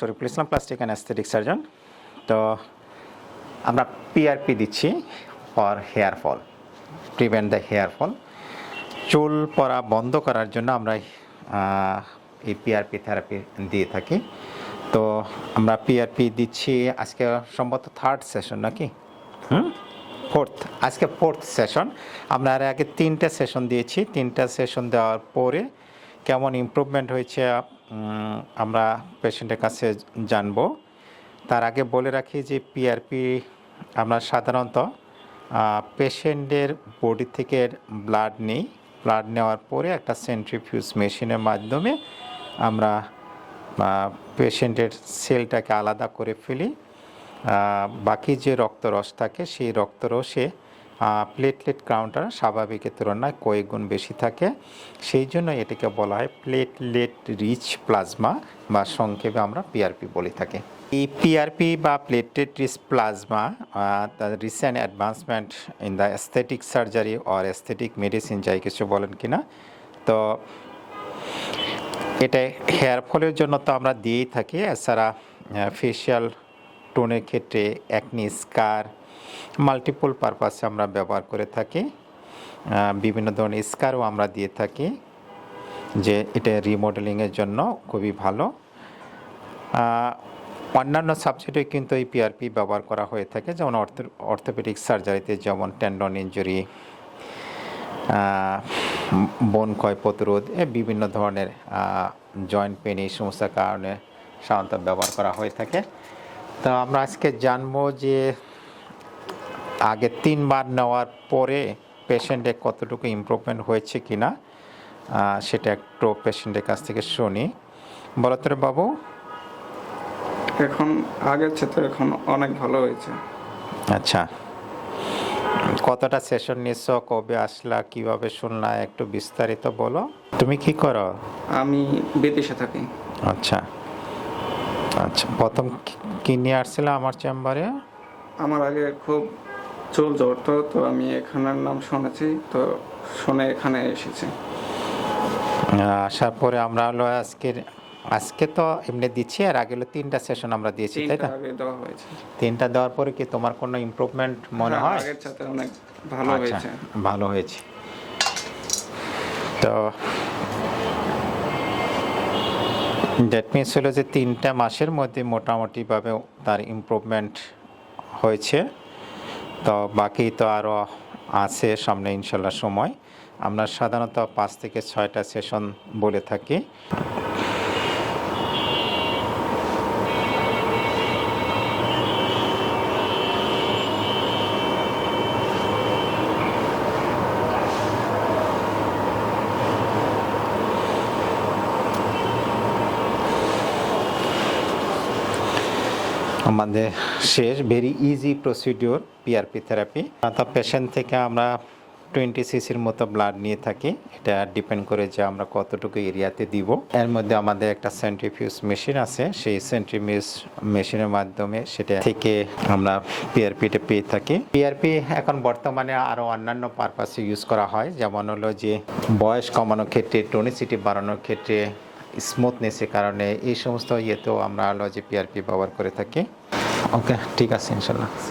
Shariful Islam plastic and aesthetic surgeon তো আমরা PRP দিচ্ছি for hair fall prevent the hair fall চুল পরা বন্ধ করার জন্য আমরা এই পিআরপি থেরাপি দিয়ে থাকি। তো আমরা পিআরপি দিচ্ছি আজকে সম্ভবত থার্ড সেশন নাকি? হুম? ফোর্থ আজকে ফোর্থ সেশন আমরা আগে তিনটে সেশন দিয়েছি। তিনটা সেশন দেওয়ার পরে কেমন ইমপ্রুভমেন্ট হয়েছে আমরা পেশেন্টের কাছে জানব। তার আগে বলে রাখি যে পিআরপি আমরা সাধারণত পেশেন্টের বডি থেকে ব্লাড নিই। ব্লাড নেওয়ার পরে একটা সেন্ট্রিফিউজ মেশিনের মাধ্যমে আমরা পেশেন্টের সেলটাকে আলাদা করে ফেলি। বাকি যে রক্তরস থাকে, সেই রক্তরসে প্লেটলেট কাউন্টার স্বাভাবিকের তুলনায় কয়েক গুণ বেশি থাকে। সেই জন্য এটাকে বলা হয় প্লেটলেট রিচ প্লাজমা বা সংক্ষেপে আমরা পিআরপি বলে থাকি। এই পিআরপি বা platelet rich plasma recent advancement in the aesthetic surgery or aesthetic medicine যাই কিছু বলেন কিনা। তো এটা হেয়ার ফলের জন্য তো আমরা দিয়েই থাকি। এছাড়া ফেশিয়াল টোনের ক্ষেত্রে অ্যাকনি স্কার মাল্টিপল পারপাসে আমরা ব্যবহার করে থাকি। বিভিন্ন ধরনের স্কারও আমরা দিয়ে থাকি, যে এটা রিমডেলিংয়ের জন্য খুবই ভালো। অন্যান্য সাবজেক্টে কিন্তু এই পিআরপি ব্যবহার করা হয়ে থাকে, যেমন অর্থ অর্থোপেডিক সার্জারিতে যেমন ট্যান্ডন ইঞ্জুরি বন ক্ষয় প্রতিরোধ বিভিন্ন ধরনের জয়েন্ট পেন এই সমস্ত কারণে সাধারণত ব্যবহার করা হয়ে থাকে। তো আমরা আজকে জানব যে আগে তিনবার নেওয়ার পরে পেশেন্টের কতটুকু ইমপ্রুভমেন্ট হয়েছে কি না সেটা একটু পেশেন্টের কাছ থেকে শুনি। বলো তোর বাবু। এখন আগের চেয়ে তো এখন অনেক ভালো হয়েছে। আচ্ছা। কতটা সেশন নিচ্ছ কবে আসলা কীভাবে শুনলা একটু বিস্তারিত বলো। তুমি কি করো? আমি বিদেশে থাকি। আচ্ছা। আচ্ছা প্রথম কি- নিয়ে আসছিল আমার চেম্বারে? আমার আগে খুব চুল জ্বরতো তো আমি এখানের নাম শুনেছি তো শুনে এখানে এসেছি। আসার পরে আমরা হলো আজকের আজকে তো এমনি দিচ্ছি আর আগে হলো তিনটা সেশন আমরা দিয়েছি তাই না দেওয়া হয়েছে। তিনটা দেওয়ার পরে কি তোমার কোনো ইমপ্রুভমেন্ট মনে হ্যাঁ, হয়? আগের সাথে অনেক ভালো আচ্ছা হয়েছে। ভালো হয়েছে। তো দ্যাট মিনস হলো যে তিনটা মাসের মধ্যে মোটামুটিভাবে তার ইম্প্রুভমেন্ট হয়েছে। তো বাকি তো আরও আছে সামনে ইনশাল্লাহ সময়। আমরা সাধারণত পাঁচ থেকে ছয়টা সেশন বলে থাকি। আমাদের শেষ very easy procedure PRP therapy তো পেশেন্ট থেকে আমরা টোয়েন্টি সিসির মতো ব্লাড নিয়ে থাকি। এটা ডিপেন্ড করে যে আমরা কতটুকু এরিয়াতে দিব। এর মধ্যে আমাদের একটা সেন্ট্রিফিউজ মেশিন আছে। সেই সেন্ট্রিফিউজ মেশিনের মাধ্যমে সেটা থেকে আমরা পিআরপিটা পেয়ে থাকি। পিআরপি এখন বর্তমানে আরও অন্যান্য পারপাসে ইউজ করা হয়। যেমন হলো যে বয়স কমানোর ক্ষেত্রে টনিসিটি বাড়ানোর ক্ষেত্রে স্মুথনেসের কারণে এই সমস্ত ইয়েতেও আমরা যে পিআরপি ব্যবহার করে থাকি। ওকে ঠিক আছে, ইনশাল্লাহ।